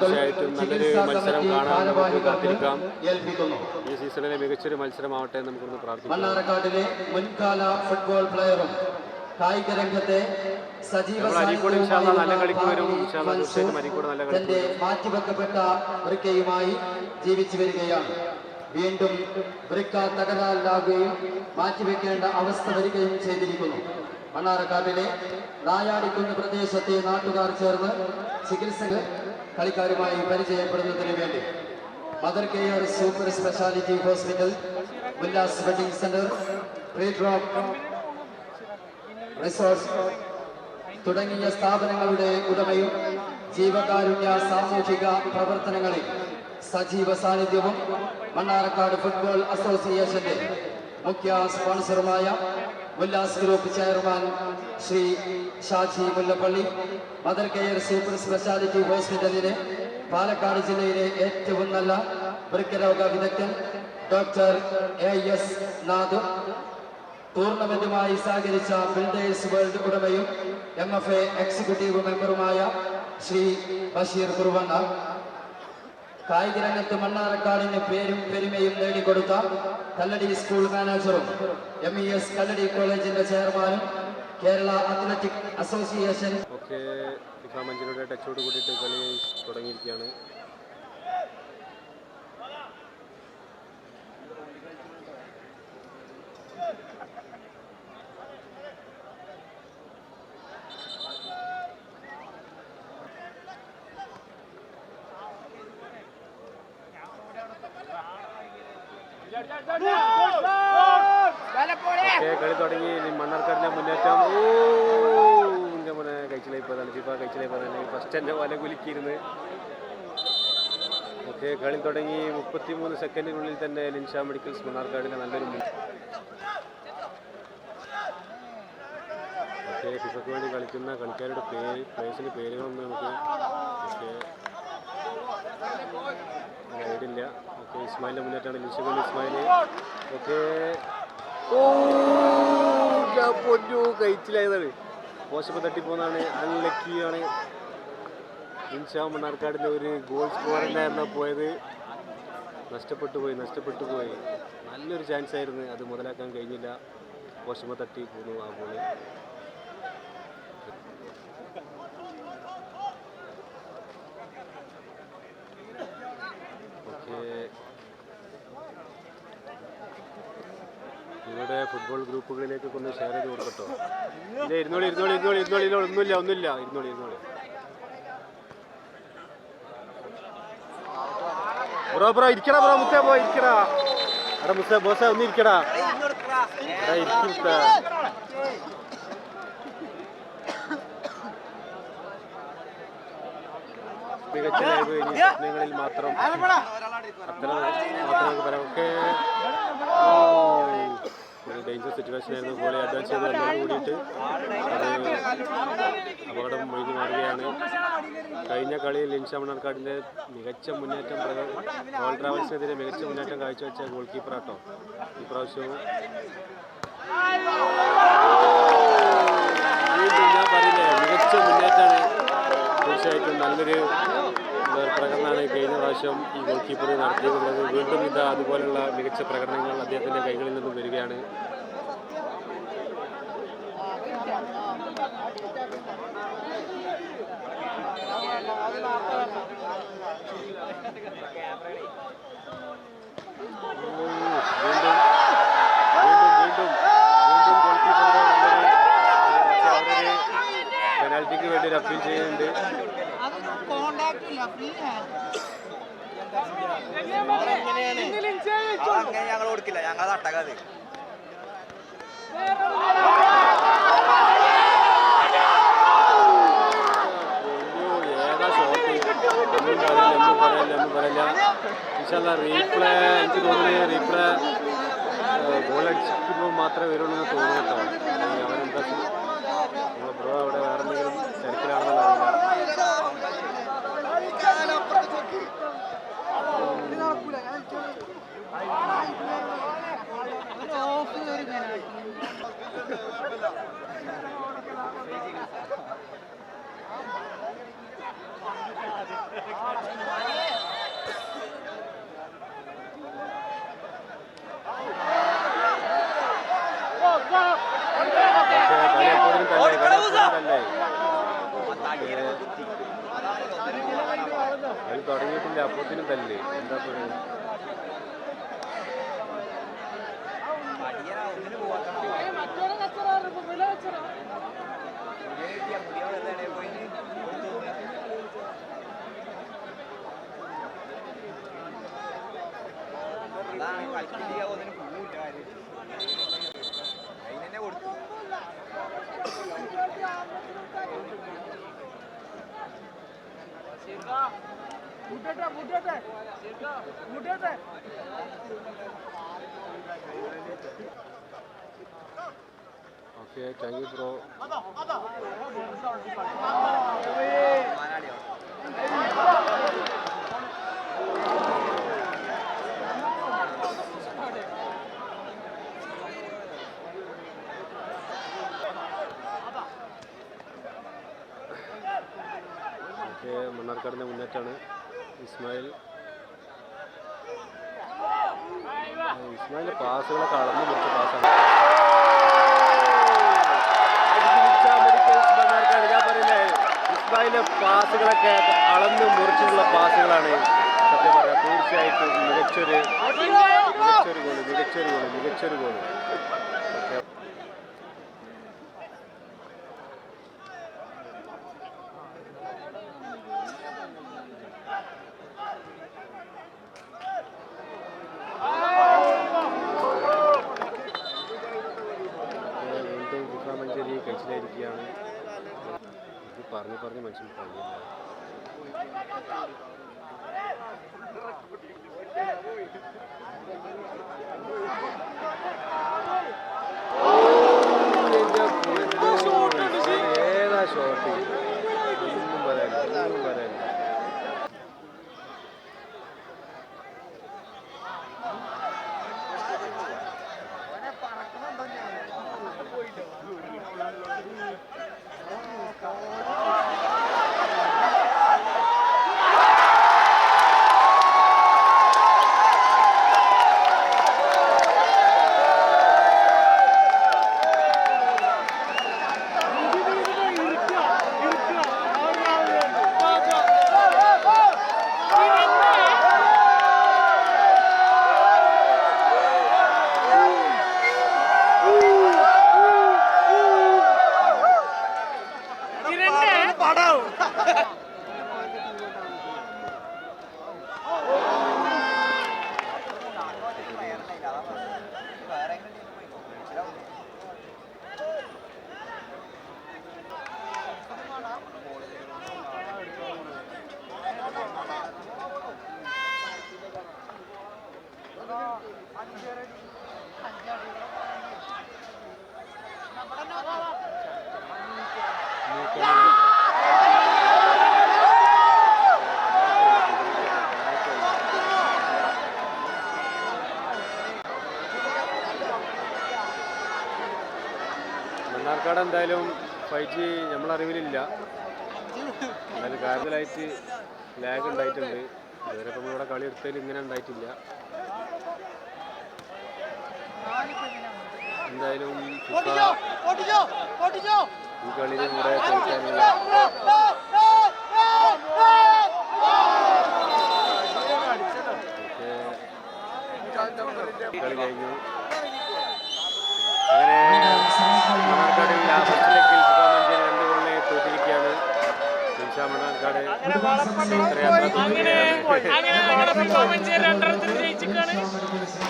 തീർച്ചയായിട്ടും നല്ലൊരു മത്സരം കാണാൻ നമുക്ക് കാത്തിരിക്കാം. ഈ സീസണിലെ മികച്ചൊരു മത്സരമാവട്ടെ നമുക്കൊന്ന് പ്രാർത്ഥിക്കാം. മുൻകാല ഫുട്ബോൾ പ്ലെയറും കായിക രംഗത്തെ സജീവ തന്റെ മാറ്റിവെക്കപ്പെട്ട വൃക്കയുമായി ജീവിച്ചു വരികയാണ്. വീണ്ടും വൃക്ക തകരാറിലാകുകയും മാറ്റിവെക്കേണ്ട അവസ്ഥ വരികയും ചെയ്തിരിക്കുന്നു. മണ്ണാർക്കാട്ടിലെ നായാടിക്കുന്ന് പ്രദേശത്തെ നാട്ടുകാർ ചേർന്ന് ചികിത്സകൾ കളിക്കാരുമായി പരിചയപ്പെടുന്നതിന് വേണ്ടി mother care super speciality hospital Ullas wedding centre pre drop തുടങ്ങിയ സ്ഥാപനങ്ങളുടെ ഉടമയും ജീവകാരുണ്യ സാമൂഹിക പ്രവർത്തനങ്ങളിൽ സജീവ സാന്നിധ്യവും മണ്ണാർക്കാട് ഫുട്ബോൾ അസോസിയേഷന്റെ മുഖ്യ സ്പോൺസറുമായ Ullas group chairman Shri Shaji Mullappally mother care super speciality ഹോസ്പിറ്റലിലെ പാലക്കാട് ജില്ലയിലെ ഏറ്റവും നല്ല വൃക്കരോഗ വിദഗ്ധൻ ഡോക്ടർ എ എസ് നാഥ്. ടൂർണമെന്റുമായി സഹകരിച്ച ബിൽഡേഴ്സ് വേൾഡ് ഉടമയും എം എഫ് എ എക്സിക്യൂട്ടീവ് മെമ്പറുമായ ശ്രീ ബഷീർ കുറുവണ്ണ കായിക രംഗത്ത് മണ്ണാറക്കാടിന് പേരും പെരുമയും നേടിക്കൊടുത്ത കല്ലടി സ്കൂൾ മാനേജറും എം ഇ എസ് കല്ലടി കോളേജിന്റെ ചെയർമാനും കേരള അത്ലറ്റിക് അസോസിയേഷൻ ഒക്കെ ടച്ചോട് കൂടിയിട്ട് കളി തുടങ്ങിയിരിക്കുകയാണ്. കളി തുടങ്ങി. മണ്ണാർക്കാടിന്റെ മുന്നേറ്റം. ഓ എന്റെ മോനെ കഴിച്ചിലായി പോയതാണ് ഫിഫ കഴിച്ചിലായി പോയതാണ്. ഫസ്റ്റ് എന്റെ വല കുലുക്കിയിരുന്ന്. ഓക്കെ കളി തുടങ്ങി. മുപ്പത്തിമൂന്ന് സെക്കൻഡിനുള്ളിൽ തന്നെ ലിൻഷ മെഡിക്കൽസ് മണ്ണാർക്കാടിലെ നല്ലൊരു ഓക്കെ ഫിഫയ്ക്ക് വേണ്ടി കളിക്കുന്ന കളിക്കാരുടെ പേര് പ്ലേസിന്റെ പേരുകളൊന്നും നമുക്ക് ഓക്കെ. ഐഡില്ല ഓക്കെ ഇസ്മായിലിന്റെ മുന്നേറ്റാണ് ലിൻഷ ഇസ്മായിൽ ഓക്കെ. ഓ പൊന്നു കഴിച്ചിലായതാണ് മോശപ്പം തട്ടിപ്പോന്നാണ്. അൺലക്കിയാണ് ഇൻഷാ മണ്ണാർക്കാടിന്റെ ഒരു ഗോൾ സ്കോറിലായിരുന്നു പോയത്. നഷ്ടപ്പെട്ടു പോയി നഷ്ടപ്പെട്ടു പോയി. നല്ലൊരു ചാൻസ് ആയിരുന്നു. അത് മുതലാക്കാൻ കഴിഞ്ഞില്ല. മോശമ തട്ടി പോന്നു ആ ബോൾ ഓക്കെ നിങ്ങളുടെ ഫുട്ബോൾ ഗ്രൂപ്പുകളിലേക്ക് ഒന്ന് ഷെയർ ചെയ്ത് കൊടുക്കട്ടോ ഇല്ല ഇരുന്നോളി ഇരുന്നോളി ഇരുന്നോളി ഇരുന്നോളി ഇരുന്നോളി ഒന്നുമില്ല ഒന്നുമില്ല ഇരുന്നോളി ഇരുന്നോളി ബ്രോ ബ്രോ ഇരിക്കടാ ബ്രോ മുത്തേ പോ ഇരിക്കടാ എടാ മുത്തേ ബോസേ ഒന്ന് ഇരിക്കടാ മികച്ച ലൈവ് ഇനി സ്വപ്നങ്ങളിൽ മാത്രം അത്ര മാത്രം ഡേഞ്ചർ സിറ്റുവേഷൻ ആയിരുന്നു. ഗോളി അഡ്വാൻസ് ചെയ്ത് കൂടിയിട്ട് അപകടം ഒഴിഞ്ഞു മാറുകയാണ് കഴിഞ്ഞ കളിയിൽ ലിൻഷ മണ്ണാർക്കാടിന്റെ മികച്ച മുന്നേറ്റം ഗോൾ ട്രാവൽസിനെതിരെ മികച്ച മുന്നേറ്റം കാഴ്ചവെച്ച ഗോൾ കീപ്പറാട്ടോ ഈ പ്രാവശ്യവും. ഞാൻ പറയില്ലേ മികച്ച മുന്നേറ്റമാണ്. തീർച്ചയായിട്ടും നല്ലൊരു പ്രകടനമാണ് കഴിഞ്ഞ പ്രാവശ്യം ഈ ഗോൾ കീപ്പർ നടത്തിയിട്ടുള്ളത്. വീണ്ടും ഇതാ അതുപോലുള്ള മികച്ച പ്രകടനങ്ങൾ അദ്ദേഹത്തിന്റെ കൈകളിൽ നിന്നും വരികയാണ് വീണ്ടും വീണ്ടും വീണ്ടും വീണ്ടും ഗോൾ കീപ്പറുടെ നല്ലൊരു അവരൊരു ഒരു അപ്പീൽ ചെയ്യുന്നുണ്ട്. ഞങ്ങൾ കൊടുക്കില്ല ഞങ്ങൾ അട്ടകാതെ റീപ്ലേ എനിക്ക് റീപ്ലേ ഗോൾ അടിക്കുമ്പോൾ മാത്രമേ വരുള്ളൂ എന്ന് തോന്നുന്നു കേട്ടോ. അല്ലെങ്കിൽ അത് തുടങ്ങിയിട്ടില്ല അപ്പോഴത്തേനും തല്ലേ എന്താ പറയുക കളിക്കില്ല ഒന്നിന് പോവില്ല കാര്യം അതിനെന്നെ കൊടുത്തു. ഓക്കെ താങ്ക് യു ബ്രോ മണ്ണാർക്കാടിന്റെ മുന്നേറ്റാണ്. ഇസ്മായിൽ. ഇസ്മായിലിന്റെ പാസുകളെ കളഞ്ഞു കുറച്ച് പാസ്സാണ് ഇസ്മായിലിന്റെ പാസുകളൊക്കെ അളന്ന് മുറിച്ചിട്ടുള്ള പാസുകളാണ് സത്യം പറയാം. തീർച്ചയായിട്ടും മികച്ചൊരു മികച്ചൊരു ഗോൾ മികച്ചൊരു ഗോൾ മികച്ചൊരു ഗോൾ. എന്തായാലും ഫൈവ് ജി നമ്മളറിവിലില്ല. എന്നാലും കാര്യത്തിലായിട്ട് ലാഗ് ഉണ്ടായിട്ടുണ്ട്. ഇതുവരെ ഇപ്പം ഇവിടെ കളി എടുത്തതിൽ ഇങ്ങനെ ഉണ്ടായിട്ടില്ല. എന്തായാലും ഈ കളിയിൽ കൂടെ തോൽക്കാനുള്ള ഓക്കേ. കളി കഴിഞ്ഞു. അങ്ങനെ മണ്ണാർക്കാട് ലാസ്റ്റ് ലെക്കിൽ ഫിഫ മഞ്ചേരി രണ്ട് ഗോളിനെ തോറ്റിരിക്കുകയാണ് നിമിഷ മണ്ണാർക്കാട് യാത്ര തോൽക്കുകയാണ്